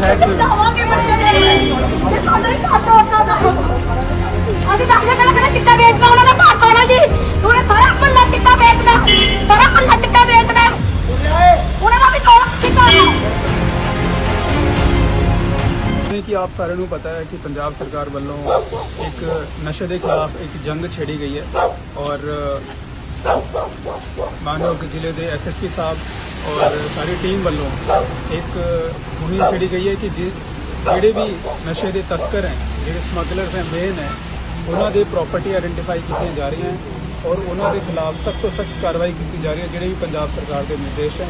ਜਾਵਾਂਗੇ ਬੱਚੇ ਦੇ ਸਾਡਾ ਘਰ ਤੋੜਨਾ ਦਾ। ਅਸੀਂ ਤਾਂ ਆਪਣੇ ਕਿਹੜਾ ਕਿਹੜਾ ਚਿੱਟਾ ਵੇਚਦਾ ਉਹਨਾਂ ਦਾ ਘਰ ਤੋੜਾ ਜੀ। ਉਹਨੇ ਸਾਰਾ ਮੱਲਾ ਚਿੱਟਾ ਵੇਚਦਾ ਸਾਰਾ ਮੱਲਾ ਚਿੱਟਾ ਵੇਚਦਾ। ਉਹਨੇ ਮੈਂ ਵੀ ਤੋੜ ਚਿੱਟਾ ਜਿਵੇਂ ਕਿ ਆਪ ਸਾਰਿਆਂ ਨੂੰ ਪਤਾ ਹੈ ਕਿ ਪੰਜਾਬ ਸਰਕਾਰ ਵੱਲੋਂ ਇੱਕ ਨਸ਼ੇ ਦੇ ਖਿਲਾਫ ਇੱਕ ਜੰਗ ਛੇੜੀ ਗਈ ਹੈ ਔਰ ਜ਼ਿਲ੍ਹੇ ਦੇ ਐਸਐਸਪੀ ਸਾਹਿਬ ਔਰ ਸਾਰੀ ਟੀਮ ਵੱਲੋਂ ਇੱਕ ਮੁਹਿੰਮ ਛੇੜੀ ਗਈ ਹੈ ਕਿ ਜਿ- ਜਿਹੜੇ ਵੀ ਨਸ਼ੇ ਦੇ ਤਸਕਰ ਹੈ, ਜਿਹੜੇ ਸਮਗਲਰਸ ਹੈ ਮੇਨ ਹੈ, ਉਹਨਾਂ ਦੇ ਪ੍ਰਾਪਰਟੀ ਆਇਡੈਂਟੀਫਾਈ ਕੀਤੀਆਂ ਜਾ ਰਹੀਆਂ ਔਰ ਉਹਨਾਂ ਦੇ ਖਿਲਾਫ ਸਖਤ ਤੋਂ ਸਖਤ ਕਾਰਵਾਈ ਕੀਤੀ ਜਾ ਰਹੀ ਹੈ, ਜਿਹੜੇ ਵੀ ਪੰਜਾਬ ਸਰਕਾਰ ਦੇ ਨਿਰਦੇਸ਼ ਹੈ।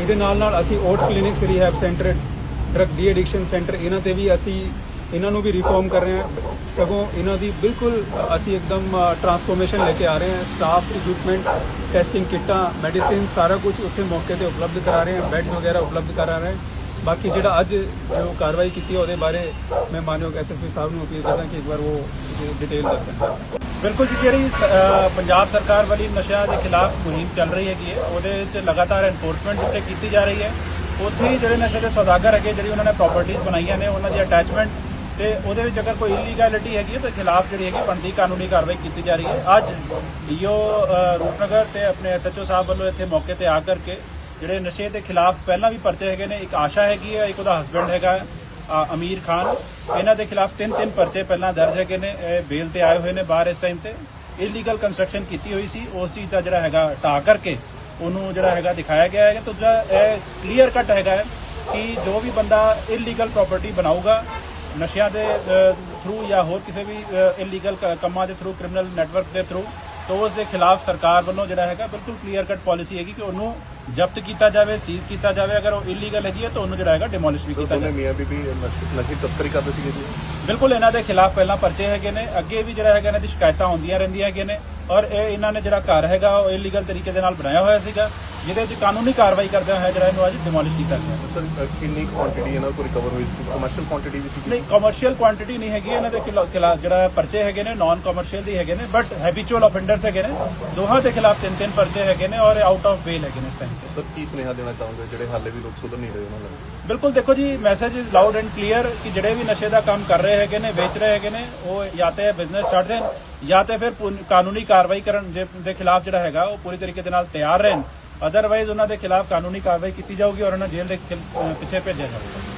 ਇਹਦੇ ਨਾਲ ਨਾਲ ਅਸੀਂ OAT clinics rehab centre drug de addiction centre ਇਹਨਾਂ ਤੇ ਵੀ ਅਸੀਂ ਇਹਨਾਂ ਨੂੰ ਵੀ ਰਿਫਾਰਮ ਕਰ ਰਹੇ ਹਾਂ। ਸਗੋਂ ਇਹਨਾਂ ਦੀ ਬਿਲਕੁਲ, ਅਸੀਂ ਇੱਕਦਮ ਟਰਾਂਸਫੋਰਮੇਸ਼ਨ ਲੈ ਕੇ ਆ ਰਹੇ ਹਾਂ। ਸਟਾਫ ਇਕਵਿਪਮੈਂਟ ਟੈਸਟਿੰਗ ਕਿੱਟਾਂ ਮੈਡੀਸਿਨ ਸਾਰਾ ਕੁਝ ਉੱਥੇ ਮੌਕੇ ਤੇ ਉਪਲਬਧ ਕਰਾ ਰਹੇ ਹਾਂ। ਬੈੱਡਸ ਵਗੈਰਾ ਉਪਲਬਧ ਕਰਾ ਰਹੇ ਹਾਂ। ਬਾਕੀ ਜਿਹੜਾ ਅੱਜ ਜੋ ਕਾਰਵਾਈ ਕੀਤੀ ਹੈ ਉਹਦੇ ਬਾਰੇ ਮੈਂ ਮਾਨਯੋਗ ਐਸਐਸਪੀ ਸਾਹਿਬ ਨੂੰ ਅਪੀਲ ਕਰਦਾ ਕਿ ਇੱਕ ਵਾਰ ਉਹ ਡਿਟੇਲ ਦੱਸ ਦੇਣ। ਬਿਲਕੁਲ ਜੀ, ਜਿਹੜੀ ਪੰਜਾਬ ਸਰਕਾਰ ਵਾਲੀ ਨਸ਼ਿਆਂ ਦੇ ਖਿਲਾਫ ਮੁਹਿੰਮ ਚੱਲ ਰਹੀ ਹੈਗੀ ਹੈ, ਉਹਦੇ ਵਿੱਚ ਲਗਾਤਾਰ ਐਨਫੋਰਸਮੈਂਟ ਜਿੱਥੇ ਕੀਤੀ ਜਾ ਰਹੀ ਹੈ, ਉੱਥੇ ਹੀ ਜਿਹੜੇ ਨਸ਼ੇ ਦੇ ਸੌਦਾਗਰ ਹੈਗੇ, ਜਿਹੜੀ ਉਹਨਾਂ ਨੇ ਪ੍ਰਾਪਰਟੀਆਂ ਬਣਾਈਆਂ ਨੇ, ਉਹਨਾਂ ਦੀ ਅਟੈਚਮੈਂਟ ਤੇ ਉਹਦੇ ਵਿੱਚ ਅਗਰ ਕੋਈ ਇਲੀਗੈਲਿਟੀ ਹੈਗੀ ਹੈ, ਤਾਂ ਖਿਲਾਫ ਜਿਹੜੀ ਹੈਗੀ ਬਣਦੀ ਕਾਨੂੰਨੀ ਕਾਰਵਾਈ ਕੀਤੀ ਜਾ ਰਹੀ ਹੈ। ਅੱਜ ਡੀਓ ਰੂਪਨਗਰ ਤੇ ਆਪਣੇ ਐਸਐਚਓ ਸਾਹਿਬ ਵੱਲੋਂ ਇੱਥੇ ਮੌਕੇ ਤੇ ਆ ਕਰਕੇ ਜਿਹੜੇ ਨਸ਼ੇ ਦੇ ਖਿਲਾਫ ਪਹਿਲਾਂ ਵੀ ਪਰਚੇ ਹੈਗੇ ਨੇ, ਇੱਕ ਆਸ਼ਾ ਹੈਗੀ ਹੈ, ਇੱਕ ਉਹਦਾ ਹਸਬੰਡ ਹੈਗਾ ਅਮੀਰ ਖਾਨ। ਇਹਨਾਂ ਦੇ ਖਿਲਾਫ ਤਿੰਨ ਤਿੰਨ ਪਰਚੇ ਪਹਿਲਾਂ ਦਰਜ ਹੈਗੇ ਨੇ, ਇਹ ਬੇਲ ਤੇ ਆਏ ਹੋਏ ਨੇ ਬਾਹਰ ਇਸ ਟਾਈਮ ਤੇ। ਇਲੀਗਲ ਕੰਸਟਰਕਸ਼ਨ ਕੀਤੀ ਹੋਈ ਸੀ, ਉਸ ਚੀਜ਼ ਦਾ ਜਿਹੜਾ ਹੈਗਾ ਢਾ ਕਰਕੇ ਉਹਨੂੰ ਜਿਹੜਾ ਹੈਗਾ ਦਿਖਾਇਆ ਗਿਆ ਹੈ। ਕਿ ਦੂਜਾ, ਇਹ ਕਲੀਅਰ ਕੱਟ ਹੈਗਾ ਹੈ ਕਿ ਜੋ ਵੀ ਬੰਦਾ ਇਲੀਗਲ ਪ੍ਰਾਪਰਟੀ ਬਣਾਊਗਾ ਨਸ਼ਿਆਂ ਦੇ ਥਰੂ ਜਾਂ ਹੋਰ ਕਿਸੇ ਵੀ ਇਲੀਗਲ ਕੰਮਾਂ ਦੇ ਥਰੂ ਕ੍ਰਿਮੀਨਲ ਨੈਟਵਰਕ ਦੇ ਥਰੂ ਤਾਂ ਉਸ ਦੇ ਖਿਲਾਫ ਸਰਕਾਰ ਵੱਲੋਂ ਜਿਹੜਾ ਹੈਗਾ ਬਿਲਕੁਲ ਕਲੀਅਰ ਕੱਟ ਪਾਲਿਸੀ ਹੈਗੀ ਕਿ ਉਹਨੂੰ ਜ਼ਬਤ ਕੀਤਾ ਜਾਵੇ ਸੀਜ਼ ਕੀਤਾ ਜਾਵੇ ਅਗਰ ਉਹ ਇਲੀਗਲ ਹੈਗੀ ਹੈ ਤਾਂ ਉਹਨੂੰ ਜਿਹੜਾ ਹੈਗਾ ਡਿਮੋਲਿਸ਼ ਵੀ ਕੀਤਾ ਜਾਵੇ। ਮੀਆਂ ਬੀਬੀ ਨਸ਼ੇ ਤਸਕਰੀ ਕਰਦੇ ਸੀਗੇ ਜੀ। ਬਿਲਕੁਲ ਇਹਨਾਂ ਦੇ ਖਿਲਾਫ ਪਹਿਲਾਂ ਪਰਚੇ ਹੈਗੇ ਨੇ ਅੱਗੇ ਵੀ ਜਿਹੜਾ ਹੈਗਾ ਇਹਨਾਂ ਦੀ ਸ਼ਿਕਾਇਤਾਂ ਹੁੰਦੀਆਂ ਰਹਿੰਦੀਆਂ ਹੈਗੇ ਨੇ ਔਰ ਇਹ ਇਹਨਾਂ ਨੇ ਜਿਹੜਾ ਘਰ ਹੈਗਾ ਉਹ ਇਲੀਗਲ ਤਰੀਕੇ ਦੇ ਨਾਲ ਬਣਾਇਆ ਹੋਇਆ ਸੀਗਾ। ਜਿਹਦੇ ਵਿੱਚ ਕਾਨੂੰਨੀ ਕਾਰਵਾਈ ਕਰਦੇ ਹੋਏ ਜਿਹੜਾ ਇਹਨੂੰ ਅੱਜ ਡਿਮੋਲਿਸ਼ ਕੀਤਾ ਗਿਆ। ਸਰ ਕਿੰਨੀ ਕੁਆਂਟੀਟੀ ਇਹਨਾਂ ਕੋਲ ਰਿਕਵਰ ਹੋਈ ਕਮਰਸ਼ੀਅਲ ਕੁਆਂਟੀਟੀ ਵੀ ਸੀ? ਨਹੀਂ ਕਮਰਸ਼ੀਅਲ ਕੁਆਂਟੀਟੀ ਨਹੀਂ ਹੈਗੀ ਇਹਨਾਂ ਦੇ ਖਿਲਾ- ਖਿਲਾਫ ਜਿਹੜਾ ਪਰਚੇ ਹੈਗੇ ਨੇ ਨਾਨ ਕਮਰਸ਼ੀਅਲ ਦੀ ਹੈਗੇ ਨੇ ਬਟ ਹੈਬਿਚੁਅਲ ਆਫੈਂਡਰਸ ਹੈਗੇ ਨੇ। ਦੋਹਾਂ ਦੇ ਖਿਲਾਫ ਤਿੰਨ ਤਿੰਨ ਪਰਚੇ ਹੈਗੇ ਨੇ ਔਰ ਆਊਟ ਆਫ ਬੇਲ ਹੈਗੇ ਨੇ ਇਸ ਟਾਈਮ ਤੇ। ਸਰ ਕੀ ਸੁਨੇਹਾ ਦੇਣਾ ਚਾਹੋਗੇ? ਜਿਹੜੇ ਹਾਲੇ ਵੀ ਲੋਕ ਸੁਧਰ ਨਹੀਂ ਰਹੇ ਉਹਨਾਂ ਨੂੰ ਬਿਲਕੁਲ ਦੇਖੋ ਜੀ message is loud and clear ਕਿ ਜਿਹੜੇ ਵੀ ਨਸ਼ੇ ਦਾ ਕੰਮ ਕਰ ਰਹੇ ਹੈਗੇ ਨੇ ਵੇਚ ਰਹੇ ਹੈਗੇ ਨੇ ਉਹ ਜਾਂ ਤੇ ਬਿਜ਼ਨਸ ਛੱਡ ਦੇਣ ਜਾਂ ਤੇ ਫਿਰ ਕਾਨੂੰਨੀ ਕਾਰਵਾਈ ਕਰਨ ਦੇ ਖਿਲਾਫ ਜਿਹੜਾ ਹੈਗਾ ਉਹ ਪੂਰੀ ਤਰੀਕੇ ਦੇ ਨਾਲ ਤਿਆਰ ਰਹਿਣ। ਅਦਰਵਾਈਜ਼ ਉਹਨਾਂ ਦੇ ਖਿਲਾਫ ਕਾਨੂੰਨੀ ਕਾਰਵਾਈ ਕੀਤੀ ਜਾਊਗੀ ਔਰ ਉਹਨਾਂ ਜੇਲ੍ਹ ਦੇ ਪਿੱਛੇ ਭੇਜਿਆ ਜਾਊਗਾ।